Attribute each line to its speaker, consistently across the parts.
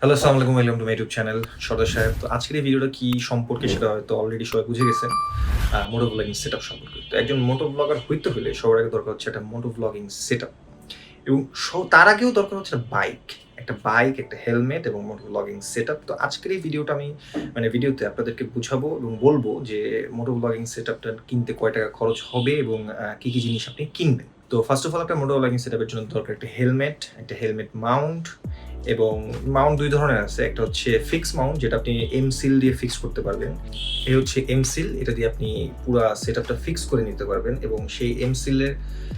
Speaker 1: Hello আসসালামু আলাইকুম welcome to my YouTube channel সদর সাহেব তো আজকের এই ভিডিওটা কি সম্পর্কে সেটা হয়তো অলরেডি সবাই বুঝে গেছেন। মোটো ব্লগিং সেট আপ সম্পর্কে। তো একজন মোটো ব্লগার হইতে হলে সবার আগে দরকার হচ্ছে একটা মোটো ব্লগিং সেট আপ এবং তার আগেও দরকার হচ্ছে একটা বাইক একটা বাইক একটা হেলমেট এবং মোটো ব্লগিং সেট আপ তো আজকের এই ভিডিওটা আমি মানে ভিডিওতে আপনাদেরকে বুঝাবো এবং বলব যে মোটো ব্লগিং সেট আপটা কিনতে কয় টাকা খরচ হবে এবং কি কি জিনিস আপনি কিনবেন। তো ফার্স্ট অফ অল আপনার মোটো ব্লগিং সেট আপের জন্য দরকার একটা হেলমেট একটা হেলমেট মাউন্ট এবং মাউন্ট দুই ধরনের আছে। একটা হচ্ছে ফিক্স মাউন্ট যেটা আপনি এম সিল দিয়ে ফিক্স করতে পারবেন। এই হচ্ছে এম সিল এটা দিয়ে আপনি পুরো সেট আপটা ফিক্স করে নিতে পারবেন এবং সেই এম সিলের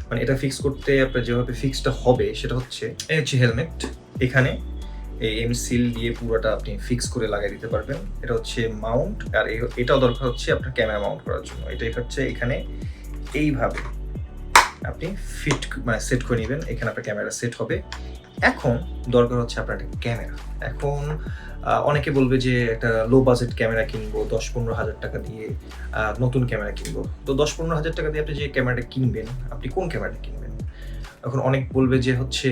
Speaker 1: মানে এটা ফিক্স করতে আপনার যেভাবে ফিক্সটা হবে সেটা হচ্ছে, এই হচ্ছে হেলমেট এখানে এই এম সিল দিয়ে পুরোটা আপনি ফিক্স করে লাগিয়ে দিতে পারবেন। এটা হচ্ছে মাউন্ট আর এটাও দরকার হচ্ছে আপনার ক্যামেরা মাউন্ট করার জন্য। এটাই হচ্ছে এখানে এইভাবে। আপনি ফিট মানে সেট করে নেবেন। এখানে আপনার ক্যামেরা সেট হবে। এখন দরকার হচ্ছে আপনার একটা ক্যামেরা এখন অনেকে বলবে যে একটা লো বাজেট ক্যামেরা কিনবো, দশ পনেরো হাজার টাকা দিয়ে নতুন ক্যামেরা কিনবো। তো দশ পনেরো হাজার টাকা দিয়ে আপনি যে ক্যামেরাটা কিনবেন, আপনি কোন ক্যামেরাটা কিনবেন? এখন অনেক বলবে যে হচ্ছে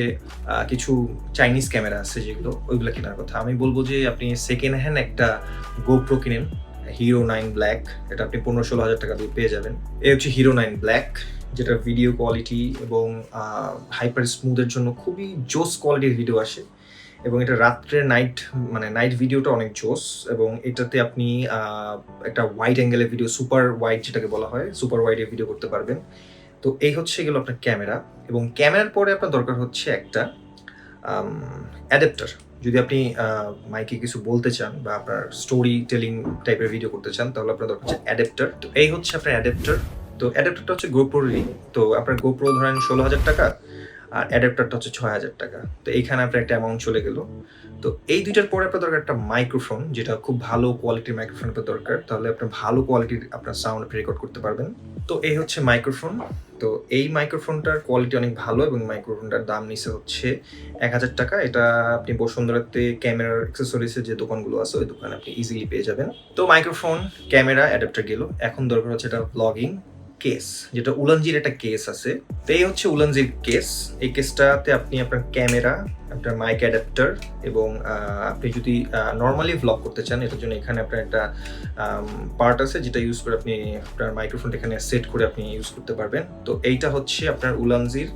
Speaker 1: কিছু চাইনিজ ক্যামেরা আছে যেগুলো, ওইগুলো কেনার কথা। আমি বলব যে আপনি সেকেন্ড হ্যান্ড একটা গোপ্রো কিনেন হিরো নাইন ব্ল্যাক এটা আপনি পনেরো ষোলো হাজার টাকা দিয়ে পেয়ে যাবেন। এ হচ্ছে হিরো নাইন ব্ল্যাক যেটা ভিডিও কোয়ালিটি এবং হাইপার স্মুথের জন্য খুবই জোস কোয়ালিটির ভিডিও আসে। এবং এটা রাত্রে নাইট মানে নাইট ভিডিওটা অনেক জোস এবং এটাতে আপনি একটা ওয়াইড অ্যাঙ্গেলের ভিডিও সুপার ওয়াইড যেটাকে বলা হয় সুপার ওয়াইডের ভিডিও করতে পারবেন। তো এই হচ্ছে গেল আপনার ক্যামেরা এবং ক্যামেরার পরে আপনার দরকার হচ্ছে একটা অ্যাডাপ্টার যদি আপনি মাইকে কিছু বলতে চান বা আপনার স্টোরি টেলিং টাইপের ভিডিও করতে চান, তাহলে আপনার দরকার হচ্ছে অ্যাডাপ্টার তো এই হচ্ছে আপনার অ্যাডাপ্টার তো অ্যাডাপ্টারটা হচ্ছে গোপ্রোরই তো আপনার গোপ্রো ধরেন ষোলো হাজার টাকা আর অ্যাডাপ্টারটা হচ্ছে ছয় হাজার টাকা। তো এইখানে আপনার একটা অ্যামাউন্ট চলে গেল। তো এই দুইটার পরে আপনার দরকার একটা মাইক্রোফোন যেটা খুব ভালো কোয়ালিটির মাইক্রোফোন আপনার দরকার। তাহলে আপনার ভালো কোয়ালিটির আপনার সাউন্ড আপনি রেকর্ড করতে পারবেন। তো এই হচ্ছে মাইক্রোফোন তো এই মাইক্রোফোনটার কোয়ালিটি অনেক ভালো এবং মাইক্রোফোনটার দাম নিচে হচ্ছে এক হাজার টাকা। এটা আপনি বসুন্ধরাতে ক্যামেরার অ্যাক্সেসরিজের যে দোকানগুলো আছে, ওই দোকানে আপনি ইজিলি পেয়ে যাবেন। তো মাইক্রোফোন ক্যামেরা অ্যাডাপ্টার গেল। এখন দরকার হচ্ছে এটা ব্লগিং কেস, যেটা উলানজির একটা কেস আছে। তো এই হচ্ছে উলানজির কেস। এই কেসটাতে আপনি আপনার ক্যামেরা, আপনার মাইক অ্যাডাপ্টার এবং আপনি যদি নর্মালি ভ্লগ করতে চান, এটার জন্য এখানে আপনার একটা পার্ট আছে, যেটা ইউজ করে আপনি আপনার মাইক্রোফোনটা এখানে সেট করে আপনি ইউজ করতে পারবেন। তো এইটা হচ্ছে আপনার উলানজির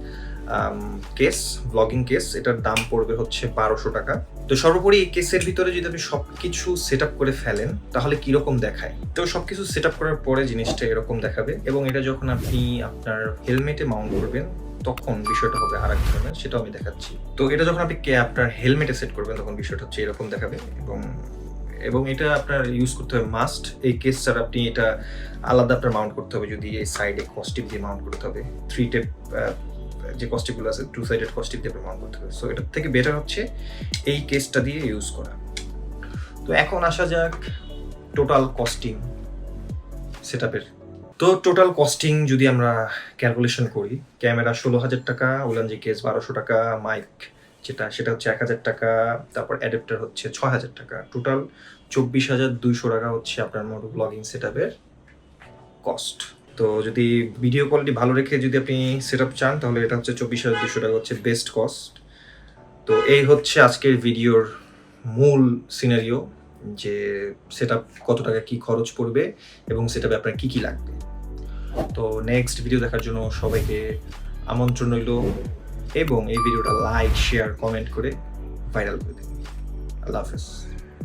Speaker 1: কেস ব্লগিং কেস। এটার দাম পড়বে হচ্ছে বারোশো টাকা। তো সর্বোপরি এই কেসের ভিতরে যদি আপনি সবকিছু সেট আপ করে ফেলেন, তাহলে কীরকম দেখায়? তো সবকিছু সেট আপ করার পরে জিনিসটা এরকম দেখাবে এবং এটা যখন আপনি আপনার হেলমেটে মাউন্ট করবেন, তখন বিষয়টা হবে আর এক ধরনের, সেটাও আমি দেখাচ্ছি। তো এটা যখন আপনি কে- আপনার হেলমেটে সেট করবেন, তখন বিষয়টা হচ্ছে এরকম দেখাবে এবং এবং এটা আপনার ইউজ করতে হবে মাস্ট এই কেস ছাড়া আপনি এটা আলাদা আপনার মাউন্ট করতে হবে, যদি এই সাইডে কস্টিপ দিয়ে মাউন্ট করতে হবে। থ্রি টেপ যে কস্টিকগুলো আছে টু সাইডেড কস্টিপ দিয়ে মাউন্ট করতে হবে। সো এটার থেকে বেটার হচ্ছে এই কেসটা দিয়ে ইউজ করা। তো এখন আসা যাক টোটাল কস্টিং সেটআপের তো টোটাল কস্টিং যদি আমরা ক্যালকুলেশন করি ক্যামেরা ষোলো হাজার টাকা ওলানজি কেস বারোশো টাকা মাইক যেটা, সেটা হচ্ছে এক হাজার টাকা, তারপর অ্যাডাপ্টার হচ্ছে ছয় হাজার টাকা। টোটাল চব্বিশ হাজার দুইশো টাকা হচ্ছে আপনার মোটো ব্লগিং সেটআপের কস্ট তো যদি ভিডিও কোয়ালিটি ভালো রেখে যদি আপনি সেট চান, তাহলে এটা হচ্ছে চব্বিশ হাজার দুশো টাকা হচ্ছে বেস্ট কস্ট তো এই হচ্ছে আজকের ভিডিওর মূল সিনারিও যে সেট কত টাকা কি খরচ পড়বে এবং সেটাপে আপনার কী কী লাগবে। তো নেক্সট ভিডিও দেখার জন্য সবাইকে আমন্ত্রণ রইল এবং এই ভিডিওটা লাইক শেয়ার কমেন্ট করে ভাইরাল করে দিন। আল্লাহ হাফেজ।